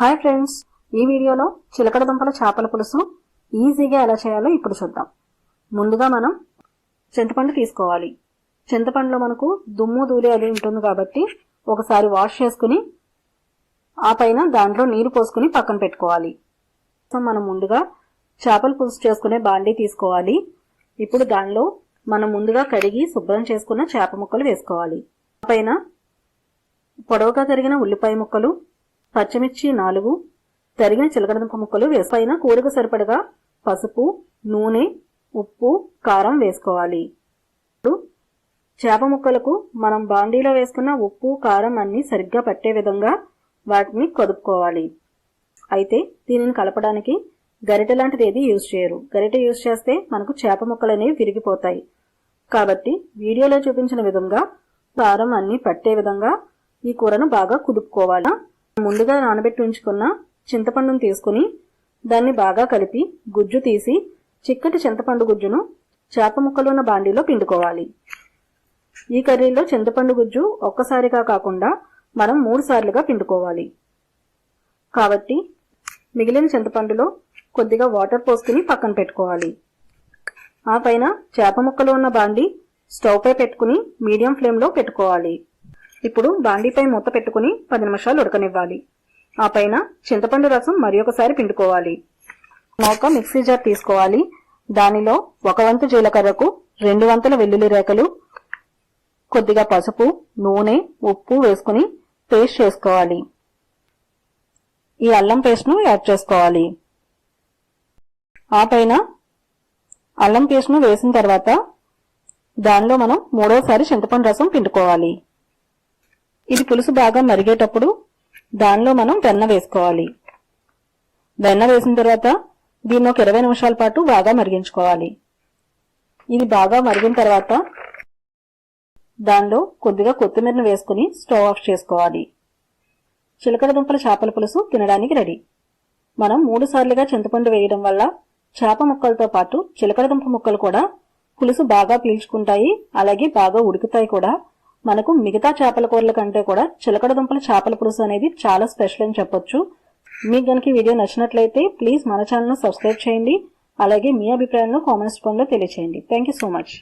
Hi friends ఈ వీడియోలో చిలకడ దుంపల చేపల పులుసు ఈజీగా ఎలా చేయాలో ఇప్పుడు చూద్దాం. ముందుగా మనం చింతపండు తీసుకోవాలి. చింతపండులో మనకు దుమ్ము ధూళి అది ఉంటుంది కాబట్టి ఒకసారి వాష్ చేసుకుని ఆ పైన దాంట్లో నీరు పోసుకుని పక్కన పెట్టుకోవాలి. సో మనం ముందుగా చేపల పులుసు చేసుకునే బాండీ తీసుకోవాలి. ఇప్పుడు దానిలో మనం ముందుగా కడిగి శుభ్రం చేసుకున్న చేప ముక్కలు వేసుకోవాలి. పైన పొడవుగా కరిగిన ఉల్లిపాయ ముక్కలు పచ్చిమిర్చి నాలుగు తరిగిన చిలకడదుంప ముక్కలు వేసి పైన కూరకు సరిపడగా పసుపు నూనె ఉప్పు కారం వేసుకోవాలి. ఇప్పుడు చేప ముక్కలకు మనం బాండీలో వేసుకున్న ఉప్పు కారం అన్ని సరిగ్గా పట్టే విధంగా వాటిని కదుపుకోవాలి. అయితే దీనిని కలపడానికి గరిటె లాంటిది ఏది యూజ్ చేయరు. గరిటె యూజ్ చేస్తే మనకు చేప ముక్కలు అనేవి విరిగిపోతాయి. కాబట్టి వీడియోలో చూపించిన విధంగా కారం అన్ని పట్టే విధంగా ఈ కూరను బాగా కుదుపుకోవాలి. ముందుగా నానబెట్టి ఉంచుకున్న చింతపండును తీసుకుని దాన్ని బాగా కలిపి గుజ్జు తీసి చిక్కటి చింతపండు గుజ్జును చేప ముక్కలున్న బాండీలో పిండుకోవాలి. ఈ కర్రీలో చింతపండు గుజ్జు ఒక్కసారిగా కాకుండా మనం మూడు సార్లుగా పిండుకోవాలి. కాబట్టి మిగిలిన చింతపండులో కొద్దిగా వాటర్ పోసుకుని పక్కన పెట్టుకోవాలి. ఆ పైన చేప ముక్కలు ఉన్న బాండి స్టవ్ పై పెట్టుకుని మీడియం ఫ్లేమ్లో పెట్టుకోవాలి. ఇప్పుడు బాండీపై మూత పెట్టుకుని పది నిమిషాలు ఉడకనివ్వాలి. ఆ పైన చింతపండు రసం మరి ఒకసారి పిండుకోవాలి. ఒక మిక్సీ జార్ తీసుకోవాలి. దానిలో ఒక వంతు జీలకర్రకు రెండు వంతుల వెల్లుల్లి రేఖలు కొద్దిగా పసుపు నూనె ఉప్పు వేసుకుని పేస్ట్ చేసుకోవాలి. ఈ అల్లం పేస్ట్ను యాడ్ చేసుకోవాలి. ఆ పైన అల్లం పేస్ట్ను వేసిన తర్వాత దానిలో మనం మూడోసారి చింతపండు రసం పిండుకోవాలి. ఇది పులుసు బాగా మరిగేటప్పుడు దానిలో మనం వెన్న వేసుకోవాలి. వెన్న వేసిన తర్వాత దీన్ని ఒక ఇరవై నిమిషాల పాటు బాగా మరిగించుకోవాలి. ఇది బాగా మరిగిన తర్వాత దానిలో కొద్దిగా కొత్తిమీరను వేసుకుని స్టవ్ ఆఫ్ చేసుకోవాలి. చిలకడ దుంపల చేపల పులుసు తినడానికి రెడీ. మనం మూడు సార్లుగా చింతపండు వేయడం వల్ల చేప ముక్కలతో పాటు చిలకడ దుంప ముక్కలు కూడా పులుసు బాగా పీల్చుకుంటాయి అలాగే బాగా ఉడుకుతాయి కూడా. మనకు మిగతా చేపల కూరల కంటే కూడా చిలకడ దుంపల చేపల పులుసు అనేది చాలా స్పెషల్ అని చెప్పొచ్చు. మీకు కనుక ఈ వీడియో నచ్చినట్లయితే ప్లీజ్ మన ఛానల్ను సబ్స్క్రైబ్ చేయండి. అలాగే మీ అభిప్రాయాలను కామెంట్స్ రూపంలో తెలియచేయండి. Thank so much